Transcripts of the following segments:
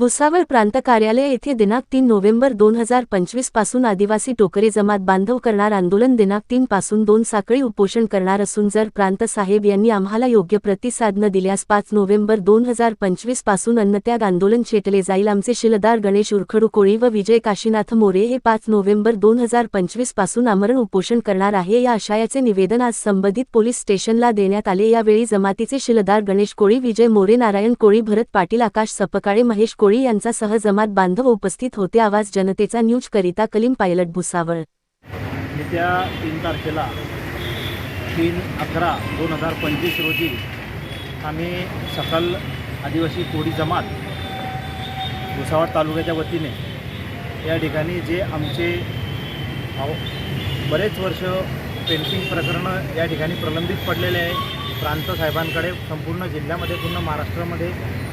भुसावळ प्रांत कार्यालय येथे दिनांक तीन नोव्हेंबर दोन हजार पंचवीसपासून आदिवासी टोकरे जमात बांधव करणार आंदोलन दिनांक तीन पासून दोन साखळी उपोषण करणार असून जर प्रांत साहेब यांनी आम्हाला योग्य प्रतिसाद न दिल्यास पाच नोव्हेंबर दोन हजार पंचवीसपासून अन्नत्याग आंदोलन छेटले जाईल. आमचे शिलदार गणेश उरखडू कोळी व विजय काशीनाथ मोरे हे पाच नोव्हेंबर दोन हजार पंचवीसपासून आमरण उपोषण करणार आहे. या आशयाचे निवेदन आज संबंधित पोलीस स्टेशनला देण्यात आले. यावेळी जमातीचे शिलदार गणेश कोळी विजय मोरे नारायण कोळी भरत पाटील आकाश सपकाळे महेश कोळी यांच्यासह जमात बांधव उपस्थित होते आवाज जनतेचा न्यूज करिता कलीम पायलट भुसावळ. येत्या तीन तारखेला तीन अकरा दोन हजार पंचवीस रोजी आम्ही सकल आदिवासी कोळी जमात भुसावळ तालुक्याच्या वतीने या ठिकाणी जे आमचे बरेच वर्ष पेंटिंग प्रकरणं या ठिकाणी प्रलंबित पडलेले आहे. प्रांत साहेबांकडे संपूर्ण जिल्ह्यामध्ये पूर्ण महाराष्ट्रामध्ये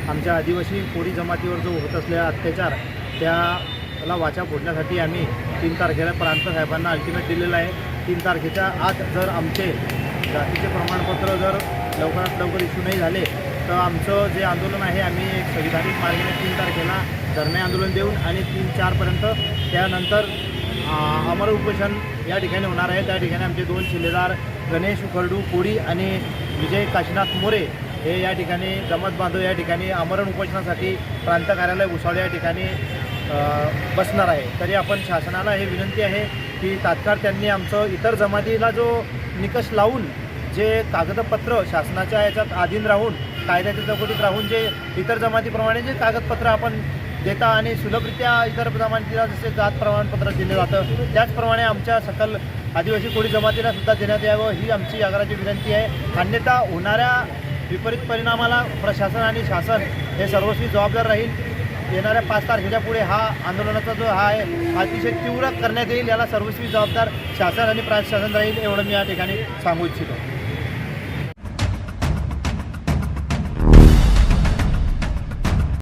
आमच्या आदिवासी कोळी जमातीवर जो होत असलेला अत्याचार त्याला वाचा फोडण्यासाठी आम्ही तीन तारखेला प्रांत साहेबांना अल्टिमेट दिलेलं आहे. तीन तारखेच्या आत जर आमचे जातीचे प्रमाणपत्र जर लवकरात लवकर इश्यू नाही झाले तर आमचं जे आंदोलन आहे आम्ही एक संविधानिक मार्गाने तीन तारखेला धरणे आंदोलन देऊन आणि तीन चारपर्यंत त्यानंतर अमर उपोषण या ठिकाणी होणार आहे. त्या ठिकाणी आमचे दोन शिलेदार गणेश उखर्डू कोळी आणि विजय काशीनाथ मोरे हे या ठिकाणी जमत बांधव या ठिकाणी आमरण उपोषणासाठी प्रांत कार्यालय भुसावळ या ठिकाणी बसणार आहे. तरी आपण शासनाला हे विनंती आहे की तात्काळ त्यांनी आमचं इतर जमातीला जो निकष लावून जे कागदपत्र शासनाच्या याच्यात अधीन राहून कायद्याच्या चौकटीत राहून जे इतर जमातीप्रमाणे जे कागदपत्र आपण देता आणि सुलभरित्या इतर जमातीला जसे जात प्रमाणपत्र दिलं जातं त्याचप्रमाणे आमच्या सकल आदिवासी कोळी जमातीला सुद्धा देण्यात यावं ही आमची आग्राची विनंती आहे. अन्यथा होणाऱ्या विपरीत परिणामाला प्रशासन आणि शासन हे सर्वस्वी जबाबदार राहील. येणाऱ्या पाच तारखेच्या पुढे हा आंदोलनाचा जो हा आहे अतिशय तीव्र करण्यात येईल याला सर्वस्वी जबाबदार शासन आणि प्रशासन राहील एवढं मी या ठिकाणी सांगू इच्छितो.